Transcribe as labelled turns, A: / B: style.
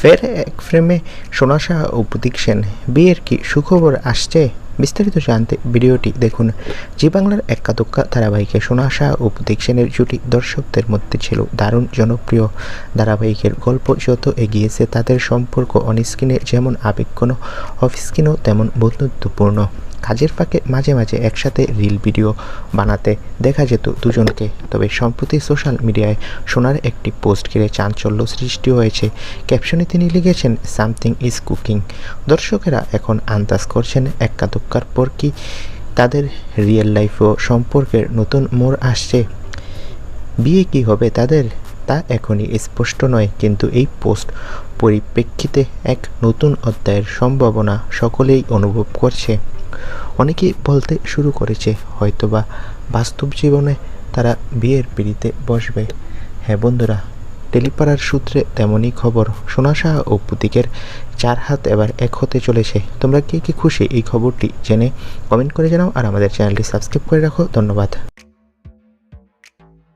A: ফের এক ফ্রেমে সোনাশা ও প্রতীক সেন বিয়ের কি সুখবর আসছে বিস্তারিত জানতে ভিডিওটি দেখুন। জি বাংলার এক্কা দোক্কা ধারাবাহিকে সোনাশা ও প্রতীক সেনের জুটি দর্শকদের মধ্যে ছিল দারুণ জনপ্রিয়। ধারাবাহিকের গল্প যত এগিয়েছে, তাদের সম্পর্ক অনস্ক্রিনে যেমন আবেগঘন অফ স্ক্রিনও তেমন বন্ধুত্বপূর্ণ। কাজের ফাঁকে মাঝে মাঝে একসাথে রিল ভিডিও বানাতে দেখা যেত দুজনকে। তবে সম্প্রতি সোশ্যাল মিডিয়ায় সোনার একটি পোস্ট ঘিরে চাঞ্চল্য সৃষ্টি হয়েছে। ক্যাপশনে তিনি লিখেছেন, সামথিং ইজ কুকিং। দর্শকেরা এখন আন্দাজ করছেন এক্কা দুক্কার পর কি তাদের রিয়েল লাইফও সম্পর্কের নতুন মোড় আসছে। বিয়ে কি হবে তাদের, তা এখনই স্পষ্ট নয়, কিন্তু এই পোস্ট পরিপ্রেক্ষিতে এক নতুন অধ্যায়ের সম্ভাবনা সকলেই অনুভব করছে। অনেকেই বলতে শুরু করেছে, হয়তোবা বাস্তব জীবনে তারা বিয়ের পিড়িতে বসবে। হ্যাঁ বন্ধুরা টেলিপাড়ার সূত্রে তেমনই খবর। সোনাশাহ ও প্রতীকের চার হাত এবার এক হতে চলেছে। তোমরা কে কি খুশি এই খবরটি জেনে কমেন্ট করে জানাও আর আমাদের চ্যানেলটি সাবস্ক্রাইব করে রাখো। ধন্যবাদ।